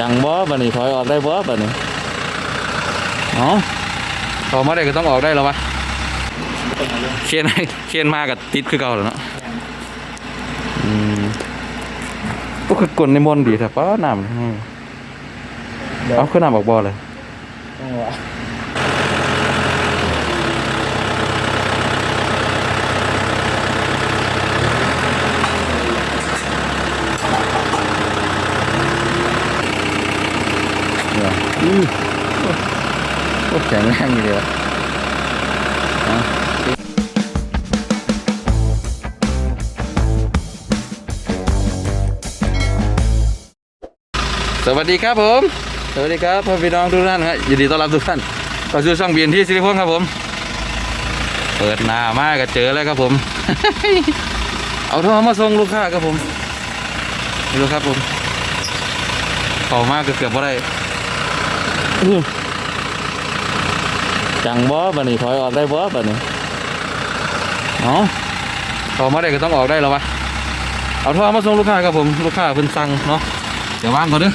จังบ่บัดนี้ถอยออกได้บ่บัดนี้เอ๋อออกมาได้ก็ต้องออกได้แล้ววะเชียนเชียนมากับติดคือเก่าแล้วเนาะอืมก็คือกลในมนต์ดีแต่ป้าน้ำอืมเอาขึ้นน้ำออกบ่อเลย เนี่ยอืมโอ้แข็งแรงอยู่เลยวะเอาสวัสดีครับผม สวัสดีครับพ่อพี่น้องทุกท่านครับยินดีต้อนรับทุกท่านเข้าสู่ช่องเบียนที่สิริพงศ์ครับผม เปิดหน้ามาก็เจอแล้วครับผม เอาโทรมาส่งลูกค้าครับผมนี่ดูครับผมเข้ามากเกือบๆว่าได้อื้อ จังบ่บัดนี้ถอยออกได้บ่บัดนี้เนาะเข้ามาได้ก็ต้องออกได้แล้ววะเอาโทรมาส่งลูกค้าครับผมลูกค้าเพิ่นสั่งเนาะเดี๋ยวว่างก่อนเด้อ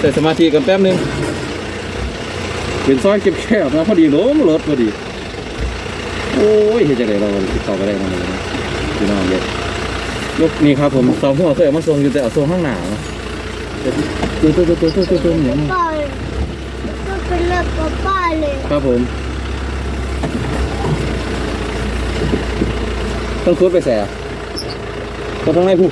แต่สมาธิกันแป๊บนึงเป็นซอยเก็บแคบนะพอดีล้มรถพอดี โอ้ยเฮ็ดจังไดเราติดต่อไปได้มาเลยนะพี่น้องเด็ดลูกนี่ครับผมสองหัวเคยเอามาส่งอยู่แต่เอาส่งข้างหน้าเนาะตัวตัวตัวตัวตัวตัวตัวอย่างนี้ป้า เป็นรื่องกับป้าเลยครับผม ต้องคุดไปแสบก็ต้องให้ผู้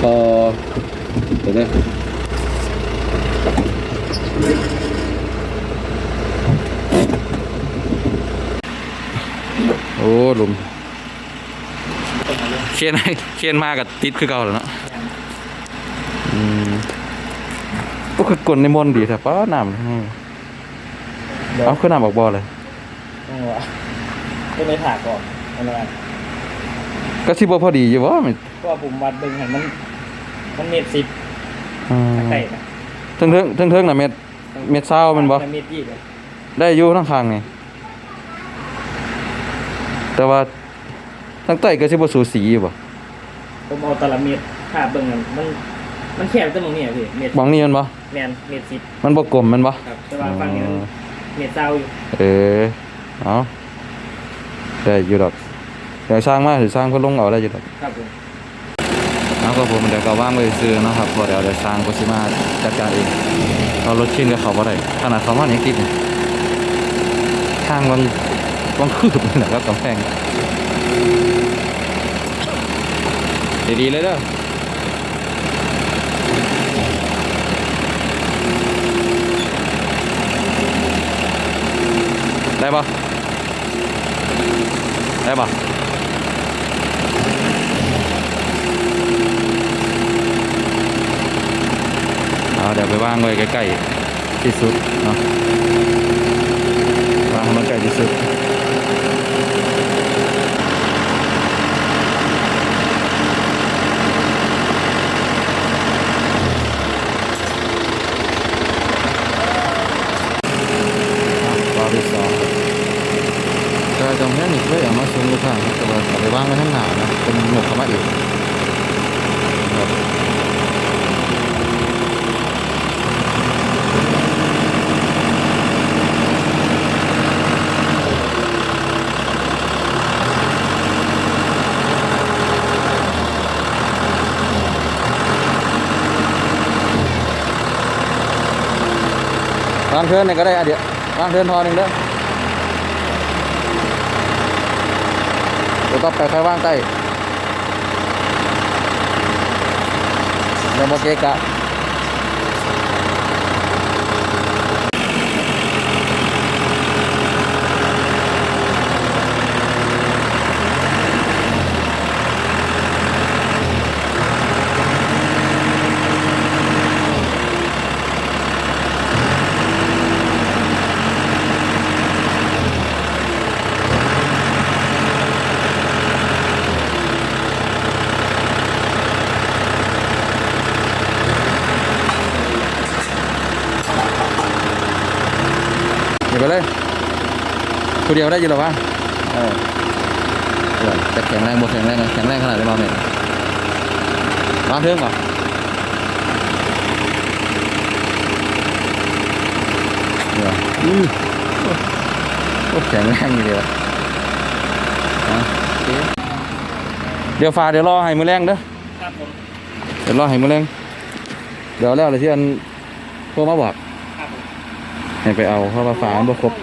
พอเดี๋ยวนะโอ้ลุมเชียนเชียนมากับติดคือเก่าแล้วเนาะ คือกลในมนต์ดีแต่ป้าน้ำอืมเอาขึ้นน้ำออกบ่อเลยก็เลยถากก่อนอันนั้นก็สิบ่พอดีอยู่วะมันก็ผมวัดเบิ่งเห็นมันมันเมตรสิบอืมทางใต้นะเทิงเทิงเทิงเทิงน่ะเม็ดเม็ดเศร้ามันบ่เมตรยี่เลยได้อยู่ทั้งข้างนี่แต่ว่าทั้งใต้ก็สิบ่สูสีอยู่บ่ผมเอาตะละเมตรถากเบิ่งมัน มันมันแคบตั้งตรงนี้อะพี่เมตรบางนี่มันบ่แมนเมตรสิบมันบ่กลมมันบ่ครับแต่ว่าฝั่งนี้มันเมตรเศร้าอยู่เออเอาได้อยู่ดอกเดี๋ยวสร้างมาหรือสร้างเพิ่นลงเอาได้อยู่ดอกครับผมเอาก็ผมเดี๋ยวก็ว่างไว้ซื้อเนาะครับเพอเดี๋ยวเดี๋ยวสร้างก็สิมาจัดการเองเรารถเข็นกับเขาบ่ได้ขนาดเขามาเนี่ยติดเนี่ยทางมันมันคืบนี่แหละครับกำแพงดีๆเลยเด้อ ได้ปะได้ปะเอาเดี๋ยวไปวางไว้ใกล้ๆที่สุดเนาะวางให้มันใกล้ที่สุดรอบที่สอง ก็ตรงนี้นี่เคยเอามาซุ้มลูค้านะแต่ว่าอาไปวางไว้ข้างหนานะเป็นหมวกเข้ามาอีกรับวางเทินนี่ก็ได้อะเดี๋ยววางเทินทอหนึ่งเด้อ เดี๋ยวก็ไปค่อยว่างใต้เดี๋ยวโมเกะกะ ไปเลยคนเดียวได้อยินหรอวะเออว่าจะแข็งแรงบ่แข็งแรงแข็งแรงขนาดไหนมาเนี่ยมาเทิงก่อนเดี๋ยวอือโอ้แข็งแรงอยู่เดียวอะโอเคเดี๋ยวฟ้าเดี๋ยวรอให้มือแรงเด้อครับผมเดี๋ยวรอให้มือแรงเดี๋ยวแล้วอะไรที่อันพวกมาบอกครับผม ให้ไปเอาเพราะว่าฟ้าบ่ครบ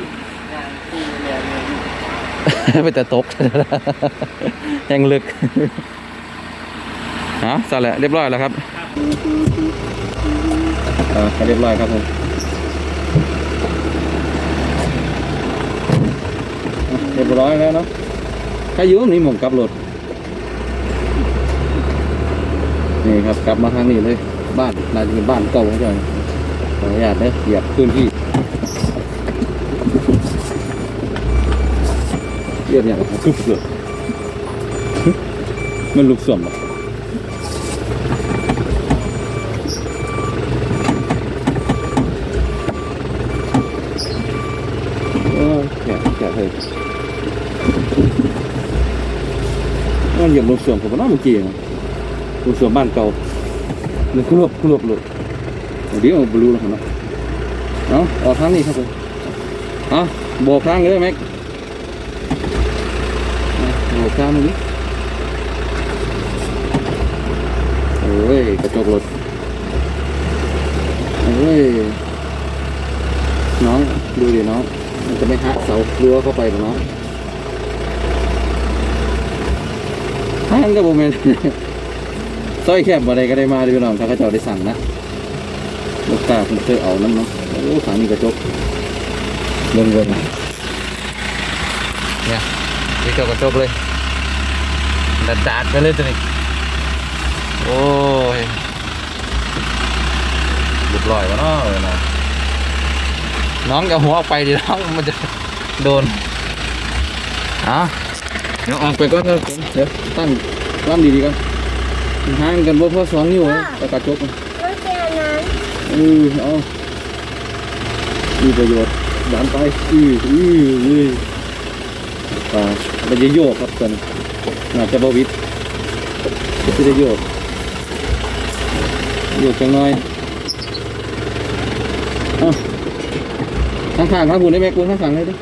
งานที่เรียนเนี่ยไปแต่ตกแหงลึกฮะสั่นแหละเรียบร้อยแล้วครับเออเรียบร้อยครับผมเรียบร้อยแล้วเนาะถ้าอยู่นี่หมงกลับรถนี่ครับกลับมาทางนี้เลย บ้านน่าจะเป็นบ้านเก่าของเจ้า ขออนุญาตเด้อเหยียบพื้นที่เหยียบอย่างคึบเสือมันลุกส่วมหรอเออแกะแกะเลยมันเหยียบลงเสื่อมผมว่าน่าเมื่อกี้นะลงเสื่อมบ้านเก่าเลยกรวบกรวบเลย เดี๋ยวบลูแล้วเนาะเอาออกทางนี้ครับผมเอาโบกทางเลยแม็กเอกทางนี้โอ้ยกระจกรถโอ้ยน้องดูดิน้องมันจะไม่หักเสารั้วเข้าไปหรอเนาะทางก็บ่แม่นซอยแคบบ่ได้ก็ได้มาด้อพี่น้องถ้าเขาเจ้าได้สั่งนะ ลูกค้าเพิ่นเคยเอานั่นเนาะโอ้ฝั่งนี้กระจกเบิ่งเบิ่งเนี่ยนี่เจ้ากระจกเลยดัดดาดไปเลยตัวนี้โอ้ยเรียบร้อยวะเนาะเออเนาะน้องอย่าหัวออกไปดิน้องมันจะโดนเอะเดี๋ยวออกไปก่อนครับผมเดี๋ยวตั้งตั้งดีๆก่อนห่างกันบ่พอสองนิ้วนะตะกระจกรถเตียนั้น อือเอามีประโยชน์ดันไปอืออืออืออ่ามันจะโยกครับกันน่าจะบวิดจะได้โยกโยกจังหน่อยเอ้าข้างๆข้างบุญได้ไหมคุณข้างๆเลยดิ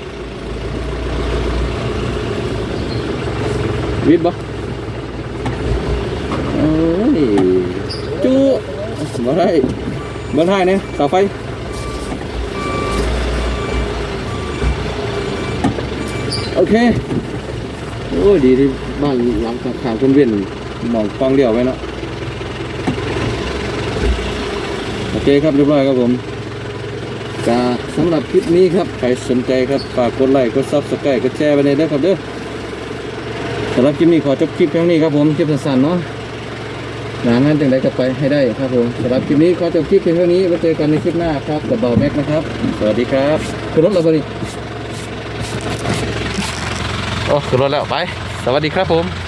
วิทย์บ่โอ้ยจูบ่ได้ บ่ได้เนี่ยเสาไฟโอเคโอ้ยดีที่บ้านหลังขางๆคุณเวียนหมองฟังเดียวไว้เนาะโอเคครับเรียบร้อยครับผมก็สำหรับคลิปนี้ครับใครสนใจครับฝากกดไลค์กดซับสไครต์กดแชร์ไปเลยนะครับเด้อสำหรับคลิปนี้ขอจบคลิปเพียงนี้ครับผมคลิปสั้นๆเนาะ หางานจังใดก็ไปให้ได้ครับผมสำหรับคลิปนี้ขอจบคลิปเพียงเท่านี้ไว้เจอกันในคลิปหน้าครับกับเบาแม็กนะครับ สวัสดีครับขึ้นรถแล้วบริโอ้ขึ้นรถแล้วไป สวัสดีครับผม